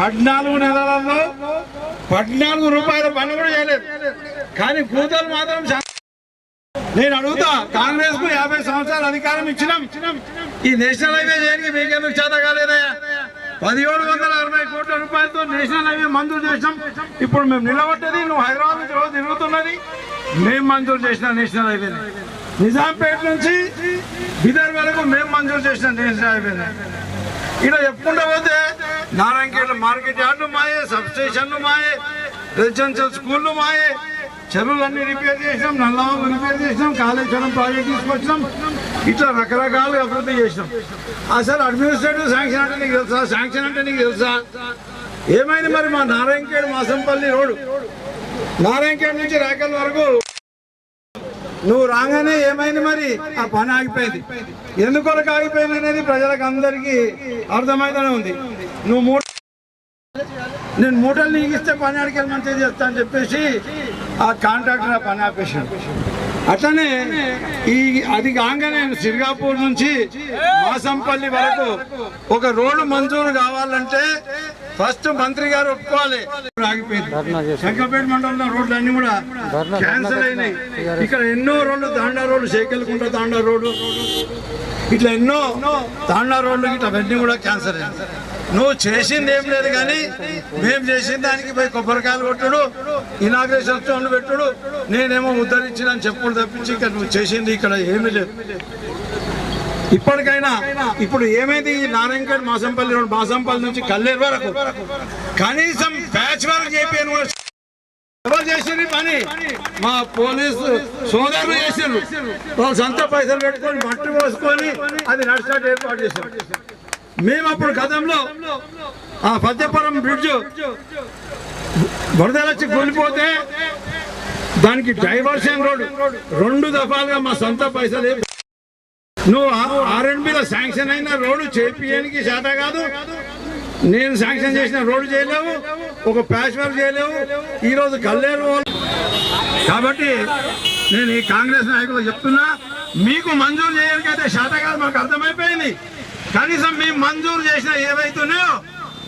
పద్నాలుగు నెలలలో పద్నాలుగు రూపాయల పని కూడా చేయలేదు. కానీ కూతురు మాత్రం నేను అడుగుతా కాంగ్రెస్కు యాభై సంవత్సరాలు అధికారం ఇచ్చినాం. ఈ నేషనల్ హైవే చేయడానికి మీకెందుకు చేత కాలేదయ్యా? పదిహేడు వందల అరవై కోట్ల రూపాయలతో నేషనల్ హైవే మంజూరు చేసినాం. ఇప్పుడు మేము నిలబడ్డది నువ్వు హైదరాబాద్ నుంచి రోజు తిరుగుతున్నది మేము మంజూరు చేసిన నేషనల్ హైవే నిజాంపేట నుంచి బీదర్ వరకు మేము మంజూరు చేసిన నేషనల్ హైవే ఇలా చెప్పుకుంటా పోతే నారాయణఖేడ్ మార్కెట్ యార్డులు మాయే సబ్ స్టేషన్లు మాయే రెసిడెన్షియల్ స్కూళ్ళు మాయే చెరువులన్నీ రిపేర్ చేసినాం నల్లవాగు రిపేర్ చేసినాం కాళేశ్వరం ప్రాజెక్ట్ తీసుకొచ్చినాం ఇట్లా రకరకాలుగా అభివృద్ధి చేసినాం. అసలు అడ్మినిస్ట్రేటివ్ శాంక్షన్ అంటే నీకు తెలుసా? శాంక్షన్ అంటే నీకు తెలుసా? ఏమైంది మరి మా నారాయణఖేడ్ మాసంపల్లి రోడ్డు? నారాయణఖేడ్ నుంచి రేఖల వరకు నువ్వు రాగానే ఏమైంది మరి? ఆ పని ఆగిపోయింది. ఎందుకొరకు ఆగిపోయింది అనేది ప్రజలకు అందరికీ అర్థమైతేనే ఉంది. నువ్వు మూట నేను మూటలు నీకు ఇస్తే పని అడిగి మంచిగా చేస్తా అని చెప్పేసి ఆ కాంట్రాక్టర్ ఆ పని ఆపేసాడు అట్లనే ఈ అది కాగానే సిరిగాపూర్ నుంచి మాసంపల్లి వరకు ఒక రోడ్డు మంజూరు కావాలంటే ఫస్ట్ మంత్రి గారు ఒప్పుకోవాలి. ఆగిపోయింది. శంకరపేట మండలంలో రోడ్లు అన్ని కూడా క్యాన్సల్ అయినాయి. ఇక్కడ ఎన్నో రోడ్లు తాండా రోడ్లు శేఖల్కుంట తాండా రోడ్డు ఇట్లా ఎన్నో తాండా రోడ్లు ఇట్లా అవన్నీ కూడా క్యాన్సల్ అయ్యాయి నువ్వు చేసింది ఏం లేదు కానీ మేము చేసిన దానికి పోయి కొబ్బరికాయలు కొట్టుడు ఇనాగ్రేషన్ స్టోన్లు పెట్టుడు. నేనేమో ఉద్ధరించిన చెప్పుడు తప్పించి ఇక్కడ నువ్వు చేసింది ఇక్కడ ఏమీ లేదు. ఇప్పటికైనా ఇప్పుడు ఏమైంది? ఈ నారాయణగఢ్ మాసంపల్లి రోడ్ మాసంపల్లి నుంచి కల్లేరు వరకు. కనీసం ప్యాచ్ వర్క్ చేపాను ఎవరు చేసింది పని? మా పోలీసు సోదరులు చేసిండ్రు. వాళ్ళు సొంత పైసలు పెట్టుకొని మట్టి పోసుకొని అది నడిచినట్టు ఏర్పాటు చేశారు మేము అప్పుడు గతంలో ఆ పద్యపురం బ్రిడ్జ్ వరదలచ్చి కూలిపోతే దానికి డైవర్షన్ రోడ్ రెండు దఫాలుగా మా సొంత పైసలు ఏ- నువ్వు ఆర్ఎండ్బిలో శాంక్షన్ అయిన రోడ్డు చేపియడానికి శాత కాదు. నేను శాంక్షన్ చేసిన రోడ్డు చేయలేవు. ఒక ప్యాచ్ వర్క్ చేయలేవు. ఈరోజు కల్లేరు కాబట్టి నేను ఈ కాంగ్రెస్ నాయకులు చెప్తున్నా మీకు మంజూరు చేయడానికైతే శాత కాదు మాకు అర్థమైపోయింది. కనీసం మేము మంజూరు చేసిన ఏవైతున్నాయో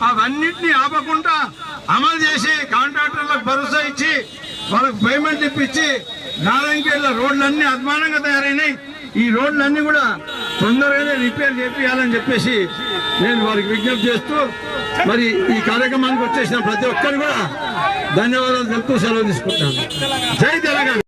అవన్నింటినీ ఆపకుండా అమలు చేసి కాంట్రాక్టర్లకు భరోసా ఇచ్చి వాళ్ళకి పేమెంట్ ఇప్పించి నారాయణకేళ్ళ రోడ్లన్నీ అద్మానంగా తయారైనాయి. ఈ రోడ్లన్నీ కూడా తొందరగానే రిపేర్ చేపియాలని చెప్పేసి నేను వారికి విజ్ఞప్తి చేస్తూ మరి ఈ కార్యక్రమానికి వచ్చేసిన ప్రతి ఒక్కరు కూడా ధన్యవాదాలు తెలుపుతూ సెలవు తీసుకుంటాను. జై తెలంగాణ!